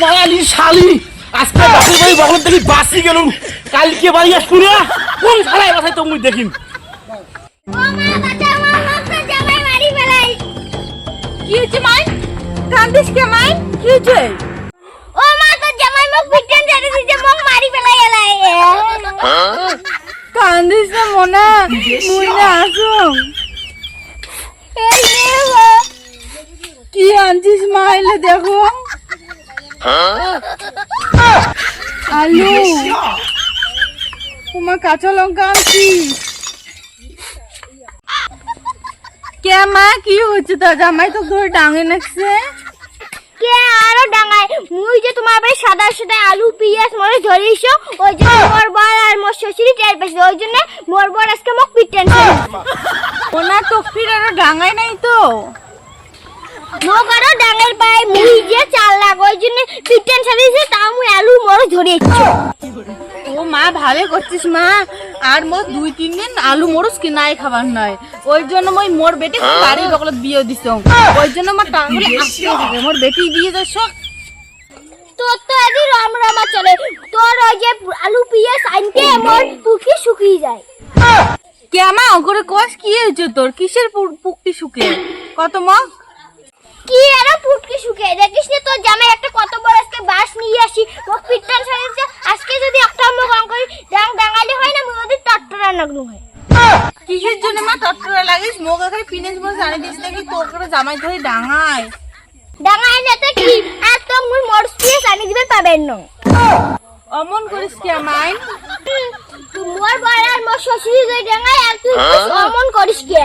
মায়ালি শালি আজকে বাসি বাড়ি বগল থেকে বাসি গেলুম কালকে বাড়ি আসব না কোন শালায় বাসায় তো মুই দেখিম কি হচ্ছে মাই কান্দিস কে মাই কি হচ্ছে ও মা তো জামাই মুখ পিটন ছেড়ে দিছে মুখ মারি ফেলাই এলাই কান্দিস না, মনা মুই না আনছিস দেখো। আলু। তোমার কাঁচা লঙ্কা আনছিস কে মা কি হচ্ছে? তো জামাই তো ধরে ডাঙে নাকছে কে আরও ডাঙায়? মুই যে তোমার বাড়ি সাদা সাদা আলু পিঁয়াজ মরে ধরিস ওই জন্য মোর বর আর মোর শ্বশুরি টের পেয়েছে ওই জন্য মোর বর আজকে মুখ পিটন ওনার তো ফির আরও ডাঙায় নাই তো। মুখ আরও ডাঙের পায়ে মুই যে চাল লাগ ওই জন্য পিটন ছেড়েছে তাও মুই আলু মরে ও মা ভালো করছিস মা। আর মোর দুই তিন দিন আলু মরুস খাবার নয় ওই জন্য মই মোর বেটি বাড়ি বকলত বিয়ে দিছ। ওই জন্য আমার টাঙ্গুলি আসতে মোর বেটি যাস তোর তো আদি রাম রামা চলে। তোর ওই যে আলু পিঁয়াজ আনতে মোর পুকি শুকিয়ে যায়। কে মা ওগরে কোষ কি হয়েছে তোর? কিসের পুকটি শুকে? কত মগ? কি এরা ফুটকি শুকিয়ে? দেখিস না তোর জামাই একটা কত বড় আজকে বাস নিয়ে আসি। ছেড়েছে আজকে যদি একটা মুখ অঙ্করি ডাং ডাঙালি হয় না মুখ ওদের টট্টরা নাগনু হয়? কিসের জন্য মা লাগিস? জানি দিস দেখি তোর করে জামাই ধরে ডাঙায়। ডাঙাই নেতে কি? আর তো মুই মরস পিঁয়াজ আনি দিবে পাবেন না। অমন করিস কে মাইন তুই বড় আর মোর শ্বশুরি দুই ডাঙাই আর তুই অমন করিস কে?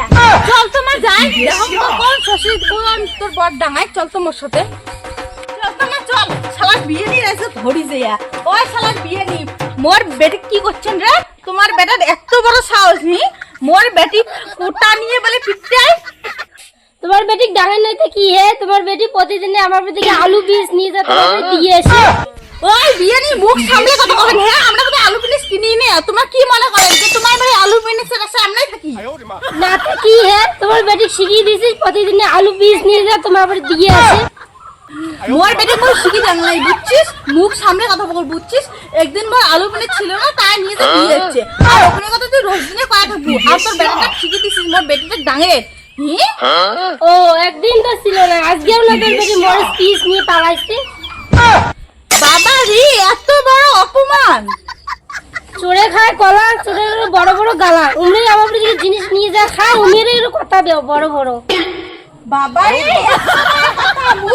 চল তো মা যাই। দেখো কোন শ্বশুর কোন তোর বর ডাঙায় চল তো মোর সাথে। চল তো মা চল। শালাক বিয়ে নিয়ে এসে ধরি যেয়া ওই শালাক বিয়ে নি মোর বেটি কি করছেন রে? তোমার বেটার এত বড় সাহস নি? মোর বেটি কোটা নিয়ে বলে পিটাই তোমার বেটি নাইতে কি হে? তোমার বেটি প্রতিদিন আমার বেটিকে আলু বীজ নিয়ে যা বাড়ি দিয়ে এসে। ওই বিয়ে নি মুখ সামলে কথা বলেন হ্যাঁ আমরা তো আলু পিনিস কিনি নে তোমার কি মনে করেন যে তোমার বাড়ি আলু পিনিসের সামনে থাকি না তো কি হে? তোমার বেটি শিখিয়ে দিছিস প্রতিদিন আলু বীজ নিয়ে যা তোমার বাড়ি দিয়ে আসে। মোর বেটি মোর শিখি জান নাই বুঝছিস? মুখ সামনে কথা বল বুঝছিস? একদিন মোর আলু পিনিস ছিল না তাই নিয়ে তো দিয়ে যাচ্ছে। আর ওখানে কথা তুই রোজ দিনে কয়া থাকব? আর তোর বেটাটা শিখে দিছিস মোর বেটিটা হ্যাঁ ও একদিন তো ছিল না আজকেও না তোর বেটি মরস পিস নিয়ে পালাইছে। বাবা রে এত বড় অপমান! চোরে খায় কলা চোরে বড় বড় গালা উমরে আমার বাড়ি থেকে জিনিস নিয়ে যা খায় উমেরে কথা দেও বড় বড়। কথা বাবা